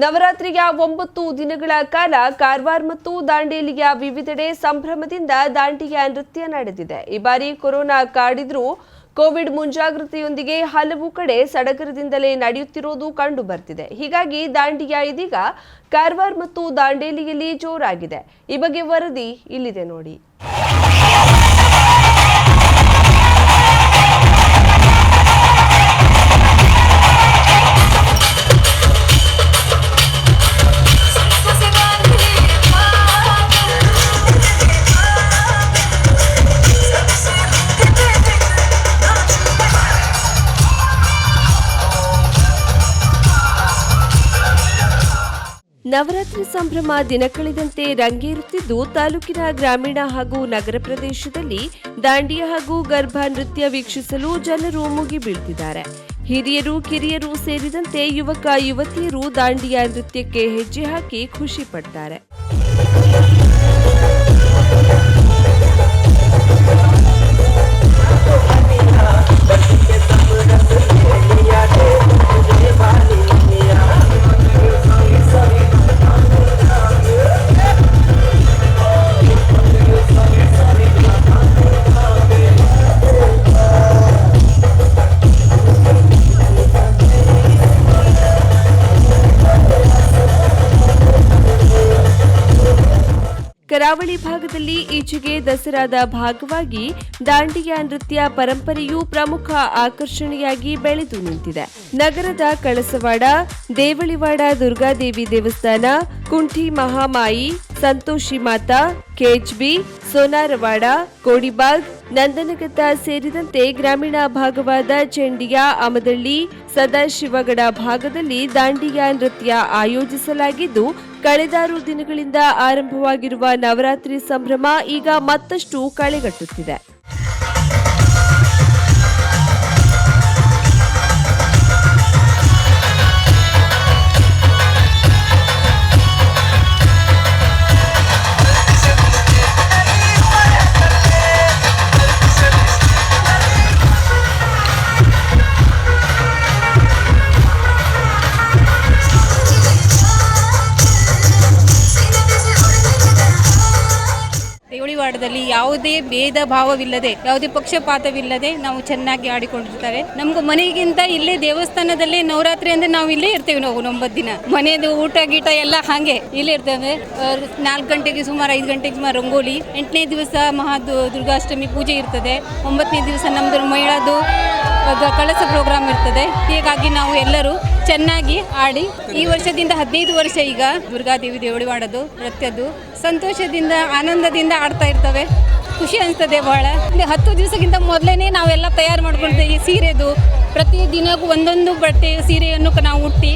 ನವರಾತ್ರಿಯ ಒಂಬತ್ತು ದಿನಗಳ ಕಾಲ ಕಾರವಾರ ಮತ್ತು ದಾಂಡೇಲಿಯ ವಿವಿಧೆಡೆ ಸಂಭ್ರಮದಿಂದ ದಾಂಡಿಯ ನೃತ್ಯ ನಡೆದಿದೆ. ಈ ಬಾರಿ ಕೊರೋನಾ ಕಾಡಿದ್ರೂ ಕೋವಿಡ್ ಮುಂಜಾಗ್ರತೆಯೊಂದಿಗೆ ಹಲವು ಕಡೆ ಸಡಗರದಿಂದಲೇ ನಡೆಯುತ್ತಿರುವುದು ಕಂಡು ಬರ್ತಿದೆ ಹೀಗಾಗಿ ದಾಂಡಿಯ ಇದೀಗ ಕಾರವಾರ ಮತ್ತು ದಾಂಡೇಲಿಯಲ್ಲಿ ಜೋರಾಗಿದೆ. ಈ ಬಗ್ಗೆ ವರದಿ ಇಲ್ಲಿದೆ ನೋಡಿ. ನವರಾತ್ರಿ ಸಂಭ್ರಮ ದಿನ ಕಳೆದಂತೆ ರಂಗೇರುತ್ತಿದ್ದು ತಾಲೂಕಿನ ಗ್ರಾಮೀಣ ಹಾಗೂ ನಗರ ಪ್ರದೇಶದಲ್ಲಿ ದಾಂಡಿಯ ಹಾಗೂ ಗರ್ಭ ನೃತ್ಯ ವೀಕ್ಷಿಸಲು ಜನರು ಮುಗಿಬೀಳ್ತಿದ್ದಾರೆ ಹಿರಿಯರು, ಕಿರಿಯರು ಸೇರಿದಂತೆ ಯುವಕ, ಯುವತಿಯರು ದಾಂಡಿಯ ನೃತ್ಯಕ್ಕೆ ಹೆಜ್ಜೆ ಹಾಕಿ ಖುಷಿ ಪಡ್ತಾರೆ. ಕರಾವಳಿ ಭಾಗದಲ್ಲಿ ಈಚೆಗೆ ದಸರಾದ ಭಾಗವಾಗಿ ದಾಂಡಿಯಾ ನೃತ್ಯ ಪರಂಪರೆಯು ಪ್ರಮುಖ ಆಕರ್ಷಣೆಯಾಗಿ ಬೆಳೆದು ನಿಂತಿದೆ. ನಗರದ ಕಳಸವಾಡ, ದೇವಳಿವಾಡ, ದುರ್ಗಾದೇವಿ ದೇವಸ್ಥಾನ, ಕುಂಠಿ ಮಹಾಮಾಯಿ, ಸಂತೋಷಿ ಮಾತಾ, ಕೆಎಚ್ಬಿ, ಸೋನಾರವಾಡ, ಕೋಡಿಬಾಗ್ ನಂದನಗತ್ತ ಸೇರಿದಂತೆ ಗ್ರಾಮೀಣ ಭಾಗವಾದ ಚೆಂಡಿಯ, ಅಮದಳ್ಳಿ, ಸದಾಶಿವಗಡ ಭಾಗದಲ್ಲಿ ದಾಂಡಿಯಾ ನೃತ್ಯ ಆಯೋಜಿಸಲಾಗಿದ್ದು ಕಳೆದಾರು ದಿನಗಳಿಂದ ಆರಂಭವಾಗಿರುವ ನವರಾತ್ರಿ ಸಂಭ್ರಮ ಈಗ ಮತ್ತಷ್ಟು ಕಳೆಗಟ್ಟುತ್ತಿದೆ. ದೇವಳಿವಾಡದಲ್ಲಿ ಯಾವುದೇ ಭೇದ ಭಾವವಿಲ್ಲದೆ, ಯಾವುದೇ ಪಕ್ಷಪಾತವಿಲ್ಲದೆ ನಾವು ಚೆನ್ನಾಗಿ ಆಡಿಕೊಂಡಿರ್ತಾರೆ. ನಮ್ಗೆ ಮನೆಗಿಂತ ಇಲ್ಲೇ ದೇವಸ್ಥಾನದಲ್ಲಿ ನವರಾತ್ರಿ ಅಂದ್ರೆ ನಾವು ಇಲ್ಲೇ ಇರ್ತೇವೆ ನಾವು ಒಂಬತ್ತು ದಿನ. ಮನೆಯದು ಊಟ ಗೀಟ ಎಲ್ಲ ಹಾಗೆ ಇಲ್ಲೇ ಇರ್ತೇವೆ. ನಾಲ್ಕು ಗಂಟೆಗೆ ಸುಮಾರು ಐದು ಗಂಟೆಗೆ ಸುಮಾರು ರಂಗೋಲಿ. ಎಂಟನೇ ದಿವಸ ಮಹಾದು, ದುರ್ಗಾಷ್ಟಮಿ ಪೂಜೆ ಇರ್ತದೆ. ಒಂಬತ್ತನೇ ದಿವಸ ನಮ್ಮದು ಮಹಿಳಾದು ಕಳಸ ಪ್ರೋಗ್ರಾಮ್ ಇರ್ತದೆ. ಹೀಗಾಗಿ ನಾವು ಎಲ್ಲರೂ ಚೆನ್ನಾಗಿ ಆಡಿ ಈ ವರ್ಷದಿಂದ ಹದಿನೈದು ವರ್ಷ ಈಗ ದುರ್ಗಾದೇವಿ ದೇವಳಿ ಮಾಡೋದು ನೃತ್ಯದ್ದು. ಸಂತೋಷದಿಂದ, ಆನಂದದಿಂದ ಆಡ್ತಾ ಇರ್ತವೆ. ಖುಷಿ ಅನಿಸ್ತದೆ ಬಹಳ. ಹತ್ತು ದಿವಸಕ್ಕಿಂತ ಮೊದಲೇ ನಾವೆಲ್ಲ ತಯಾರು ಮಾಡ್ಕೊಳ್ತೇವೆ ಈ ಸೀರೆದು. ಪ್ರತಿ ದಿನಕ್ಕೂ ಒಂದೊಂದು ಬಟ್ಟೆ ಸೀರೆಯನ್ನು ನಾವು ಉಟ್ಟಿ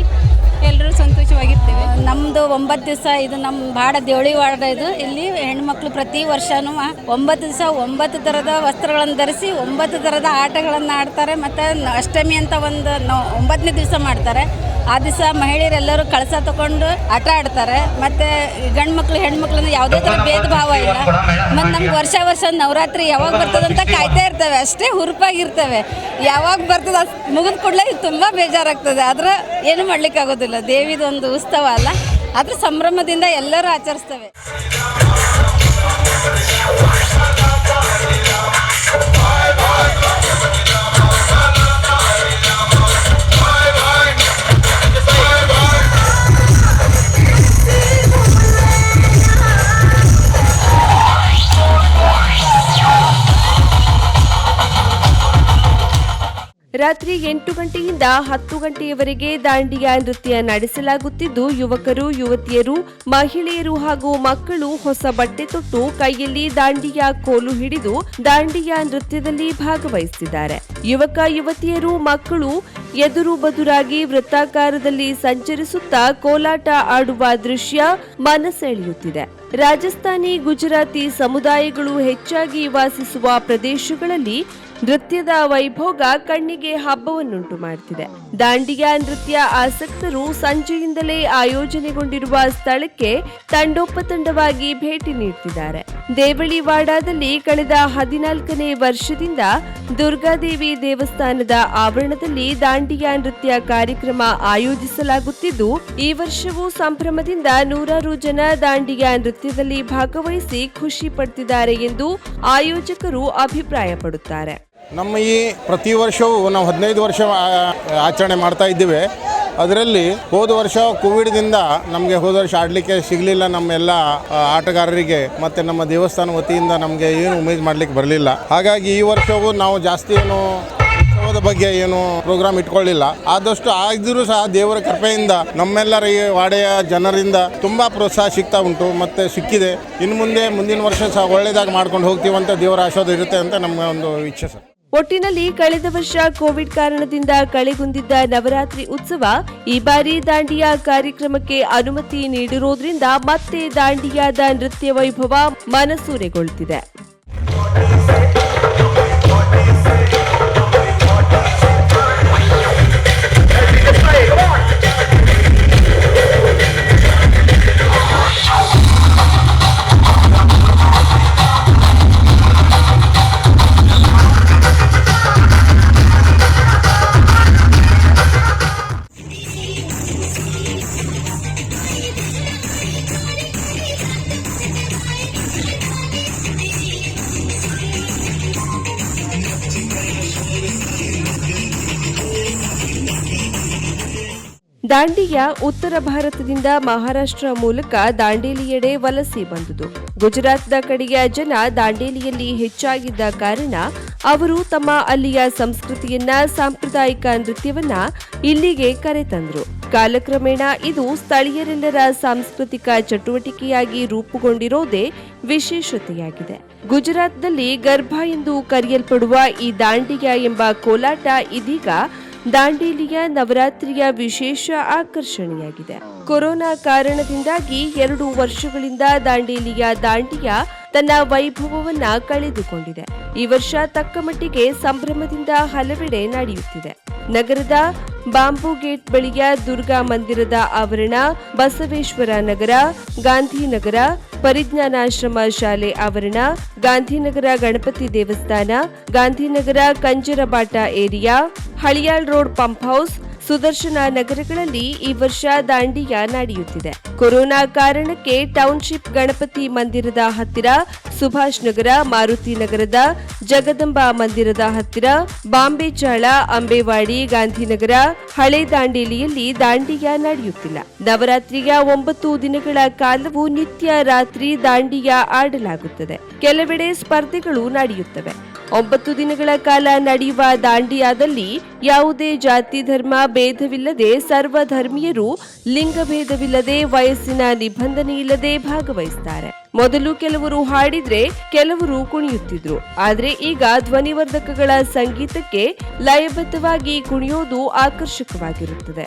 ಸಂತೋಷವಾಗಿರ್ತೇವೆ. ನಮ್ಮದು ಒಂಬತ್ತು ದಿವಸ ಇದು ನಮ್ಮ ಬಾಡ ದೇವಳಿ ವಾಡ ಇದು. ಇಲ್ಲಿ ಹೆಣ್ಮಕ್ಳು ಪ್ರತಿ ವರ್ಷನೂ ಒಂಬತ್ತು ದಿವಸ ಒಂಬತ್ತು ಥರದ ವಸ್ತ್ರಗಳನ್ನು ಧರಿಸಿ ಒಂಬತ್ತು ಥರದ ಆಟಗಳನ್ನು ಆಡ್ತಾರೆ. ಮತ್ತು ಅಷ್ಟಮಿ ಅಂತ ಒಂದು ಒಂಬತ್ತನೇ ದಿವಸ ಮಾಡ್ತಾರೆ. ಆ ದಿವಸ ಮಹಿಳೆಯರೆಲ್ಲರೂ ಕಳಸ ತಗೊಂಡು ಆಟ ಆಡ್ತಾರೆ. ಮತ್ತು ಗಂಡು ಮಕ್ಳು ಹೆಣ್ಮಕ್ಳನ್ನ ಯಾವುದೇ ಥರ ಭೇದ ಭಾವ ಇಲ್ಲ. ಮತ್ತು ನಮ್ಗೆ ವರ್ಷ ವರ್ಷ ನವರಾತ್ರಿ ಯಾವಾಗ ಬರ್ತದಂತ ಕಾಯ್ತಾ ಇರ್ತವೆ. ಅಷ್ಟೇ ಹುರುಪಾಗಿರ್ತವೆ. ಯಾವಾಗ ಬರ್ತದೆ ಮುಗಿದ ಕೂಡಲೇ ತುಂಬ ಬೇಜಾರಾಗ್ತದೆ. ಆದ್ರೆ ಏನು ಮಾಡ್ಲಿಕ್ಕಾಗೋದಿಲ್ಲ. ದೇವಿದೊಂದು ಉತ್ಸವ ಅಲ್ಲ? ಆದ್ರೆ ಸಂಭ್ರಮದಿಂದ ಎಲ್ಲರೂ ಆಚರಿಸ್ತೇವೆ. ರಾತ್ರಿ ಎಂಟು ಗಂಟೆಯಿಂದ ಹತ್ತು ಗಂಟೆಯವರೆಗೆ ದಾಂಡಿಯಾ ನೃತ್ಯ ನಡೆಸಲಾಗುತ್ತಿದ್ದು, ಯುವಕರು, ಯುವತಿಯರು, ಮಹಿಳೆಯರು ಹಾಗೂ ಮಕ್ಕಳು ಹೊಸ ಬಟ್ಟೆ ತೊಟ್ಟು ಕೈಯಲ್ಲಿ ದಾಂಡಿಯಾ ಕೋಲು ಹಿಡಿದು ದಾಂಡಿಯಾ ನೃತ್ಯದಲ್ಲಿ ಭಾಗವಹಿಸಿದ್ದಾರೆ. ಯುವಕ, ಯುವತಿಯರು, ಮಕ್ಕಳು ಎದುರು ಬದುರಾಗಿ ವೃತ್ತಾಕಾರದಲ್ಲಿ ಸಂಚರಿಸುತ್ತಾ ಕೋಲಾಟ ಆಡುವ ದೃಶ್ಯ ಮನಸೆಳೆಯುತ್ತಿದೆ. ರಾಜಸ್ಥಾನಿ, ಗುಜರಾತಿ ಸಮುದಾಯಗಳು ಹೆಚ್ಚಾಗಿ ವಾಸಿಸುವ ಪ್ರದೇಶಗಳಲ್ಲಿ ನೃತ್ಯದ ವೈಭೋಗ ಕಣ್ಣಿಗೆ ಹಬ್ಬವನ್ನುಂಟು ಮಾಡುತ್ತಿದೆ ದಾಂಡಿಯಾ ನೃತ್ಯ ಆಸಕ್ತರು ಸಂಜೆಯಿಂದಲೇ ಆಯೋಜನೆಗೊಂಡಿರುವ ಸ್ಥಳಕ್ಕೆ ತಂಡೋಪತಂಡವಾಗಿ ಭೇಟಿ ನೀಡುತ್ತಿದ್ದಾರೆ ದೇವಳಿವಾಡದಲ್ಲಿ ಕಳೆದ ಹದಿನಾಲ್ಕನೇ ವರ್ಷದಿಂದ ದುರ್ಗಾದೇವಿ ದೇವಸ್ಥಾನದ ಆವರಣದಲ್ಲಿ ದಾಂಡಿಯಾ ನೃತ್ಯ ಕಾರ್ಯಕ್ರಮ ಆಯೋಜಿಸಲಾಗುತ್ತಿದ್ದು, ಈ ವರ್ಷವೂ ಸಂಭ್ರಮದಿಂದ ನೂರಾರು ಜನ ದಾಂಡಿಯಾ ನೃತ್ಯದಲ್ಲಿ ಭಾಗವಹಿಸಿ ಖುಷಿ ಪಡ್ತಿದ್ದಾರೆ ಎಂದು ಆಯೋಜಕರು ಅಭಿಪ್ರಾಯಪಡುತ್ತಾರೆ. ನಮ್ಮ ಈ ಪ್ರತಿ ವರ್ಷವೂ ನಾವು ಹದಿನೈದು ವರ್ಷ ಆಚರಣೆ ಮಾಡ್ತಾ ಇದ್ದೇವೆ. ಅದರಲ್ಲಿ ಹೋದ ವರ್ಷ ಕೋವಿಡ್ದಿಂದ ನಮಗೆ ಹೋದ ವರ್ಷ ಆಡಲಿಕ್ಕೆ ಸಿಗಲಿಲ್ಲ ನಮ್ಮೆಲ್ಲ ಆಟಗಾರರಿಗೆ, ಮತ್ತು ನಮ್ಮ ದೇವಸ್ಥಾನ ವತಿಯಿಂದ ನಮಗೆ ಏನು ಉಮೇಜ್ ಮಾಡಲಿಕ್ಕೆ ಬರಲಿಲ್ಲ. ಹಾಗಾಗಿ ಈ ವರ್ಷವೂ ನಾವು ಜಾಸ್ತಿ ಏನು ಉತ್ಸವದ ಬಗ್ಗೆ ಏನು ಪ್ರೋಗ್ರಾಮ್ ಇಟ್ಕೊಳ್ಳಿಲ್ಲ. ಆದಷ್ಟು ಆಗಿದ್ರೂ ಸಹ ದೇವರ ಕೃಪೆಯಿಂದ ನಮ್ಮೆಲ್ಲರ ಈ ವಾಡೆಯ ಜನರಿಂದ ತುಂಬ ಪ್ರೋತ್ಸಾಹ ಸಿಗ್ತಾ ಉಂಟು, ಮತ್ತು ಸಿಕ್ಕಿದೆ. ಇನ್ನು ಮುಂದೆ, ಮುಂದಿನ ವರ್ಷ ಸಹ ಒಳ್ಳೆಯದಾಗಿ ಮಾಡ್ಕೊಂಡು ಹೋಗ್ತೀವಂತ ದೇವರ ಆಶೀರ್ವಾದ ಇರುತ್ತೆ ಅಂತ ನಮ್ಮ ಒಂದು ಇಚ್ಛೆ ಸರ್. ಒಟ್ಟಿನಲ್ಲಿ ಕಳೆದ ವರ್ಷ ಕೋವಿಡ್ ಕಾರಣದಿಂದ ಕಳೆಗುಂದಿದ್ದ ನವರಾತ್ರಿ ಉತ್ಸವ ಈ ಬಾರಿ ದಾಂಡಿಯಾ ಕಾರ್ಯಕ್ರಮಕ್ಕೆ ಅನುಮತಿ ನೀಡಿರುವುದರಿಂದ ಮತ್ತೆ ದಾಂಡಿಯಾದ ನೃತ್ಯ ವೈಭವ ಮನಸೂರೆಗೊಳ್ಳುತ್ತಿದೆ. ದಾಂಡಿಯ ಉತ್ತರ ಭಾರತದಿಂದ ಮಹಾರಾಷ್ಟ್ರ ಮೂಲಕ ದಾಂಡೇಲಿಯೆಡೆ ವಲಸೆ ಬಂದುದು. ಗುಜರಾತ್ನ ಕಡೆಯ ಜನ ದಾಂಡೇಲಿಯಲ್ಲಿ ಹೆಚ್ಚಾಗಿದ್ದ ಕಾರಣ ಅವರು ತಮ್ಮ ಅಲ್ಲಿಯ ಸಂಸ್ಕೃತಿಯನ್ನ, ಸಾಂಪ್ರದಾಯಿಕ ನೃತ್ಯವನ್ನ ಇಲ್ಲಿಗೆ ಕರೆತಂದ್ರು ಕಾಲಕ್ರಮೇಣ ಇದು ಸ್ಥಳೀಯರೆಲ್ಲರ ಸಾಂಸ್ಕೃತಿಕ ಚಟುವಟಿಕೆಯಾಗಿ ರೂಪುಗೊಂಡಿರೋದೇ ವಿಶೇಷತೆಯಾಗಿದೆ. ಗುಜರಾತ್ನಲ್ಲಿ ಗರ್ಭ ಎಂದು ಕರೆಯಲ್ಪಡುವ ಈ ದಾಂಡಿಯ ಎಂಬ ಕೋಲಾಟ ಇದೀಗ ದಾಂಡೇಲಿಯ ನವರಾತ್ರಿಯ ವಿಶೇಷ ಆಕರ್ಷಣೆಯಾಗಿದೆ. ಕೊರೋನಾ ಕಾರಣದಿಂದಾಗಿ ಎರಡು ವರ್ಷಗಳಿಂದ ದಾಂಡೇಲಿಯ ದಾಂಡಿಯ ತನ್ನ ವೈಭವವನ್ನ ಕಳೆದುಕೊಂಡಿದೆ. ಈ ವರ್ಷ ತಕ್ಕಮಟ್ಟಿಗೆ ಸಂಭ್ರಮದಿಂದ ಹಲವೆಡೆ ನಡೆಯುತ್ತಿದೆ. ನಗರದ ಬಾಂಬು ಗೇಟ್ ಬಳಿಯ ದುರ್ಗಾ ಮಂದಿರದ ಆವರಣ, ಬಸವೇಶ್ವರ ನಗರ, ಗಾಂಧಿನಗರ, ಪರಿಜ್ಞಾನಾಶ್ರಮ ಶಾಲೆ ಆವರಣ, ಗಾಂಧಿನಗರ ಗಣಪತಿ ದೇವಸ್ಥಾನ, Gandhinagar Kanjarbata area Haliyal road pump house Sudarshan ನಗರಗಳಲ್ಲಿ ಈ ವರ್ಷ ದಾಂಡಿಯ ನಡೆಯುತ್ತಿದೆ. ಕೊರೋನಾ ಕಾರಣಕ್ಕೆ ಟೌನ್ಶಿಪ್ ಗಣಪತಿ ಮಂದಿರದ ಹತ್ತಿರ ಸುಭಾಷ್ ನಗರ, ಮಾರುತಿ ನಗರದ, ಜಗದಂಬಾ ಮಂದಿರದ ಹತ್ತಿರ, ಬಾಂಬೆ ಚಾಳ ಅಂಬೇವಾಡಿ, ಗಾಂಧಿನಗರ, ಹಳೆ ದಾಂಡೇಲಿಯಲ್ಲಿ ದಾಂಡಿಯ ನಡೆಯುತ್ತಿಲ್ಲ. ನವರಾತ್ರಿಯ ಒಂಬತ್ತು ದಿನಗಳ ಕಾಲವು ನಿತ್ಯ ರಾತ್ರಿ ದಾಂಡಿಯ ಆಡಲಾಗುತ್ತದೆ. ಕೆಲವೆಡೆ ಸ್ಪರ್ಧೆಗಳು ನಡೆಯುತ್ತವೆ. ಒಂಬತ್ತು ದಿನಗಳ ಕಾಲ ನಡೆಯುವ ದಾಂಡಿಯಾದಲ್ಲಿ ಯಾವುದೇ ಜಾತಿ ಧರ್ಮ ಭೇದವಿಲ್ಲದೆ ಸರ್ವ ಧರ್ಮೀಯರು ಲಿಂಗಭೇದವಿಲ್ಲದೆ ವಯಸ್ಸಿನ ನಿಬಂಧನೆ ಇಲ್ಲದೆ ಭಾಗವಹಿಸುತ್ತಾರೆ ಮೊದಲು ಕೆಲವರು ಹಾಡಿದ್ರೆ ಕೆಲವರು ಕುಣಿಯುತ್ತಿದ್ರು. ಆದ್ರೆ ಈಗ ಧ್ವನಿವರ್ಧಕಗಳ ಸಂಗೀತಕ್ಕೆ ಲಯಬದ್ಧವಾಗಿ ಕುಣಿಯೋದು ಆಕರ್ಷಕವಾಗಿರುತ್ತದೆ.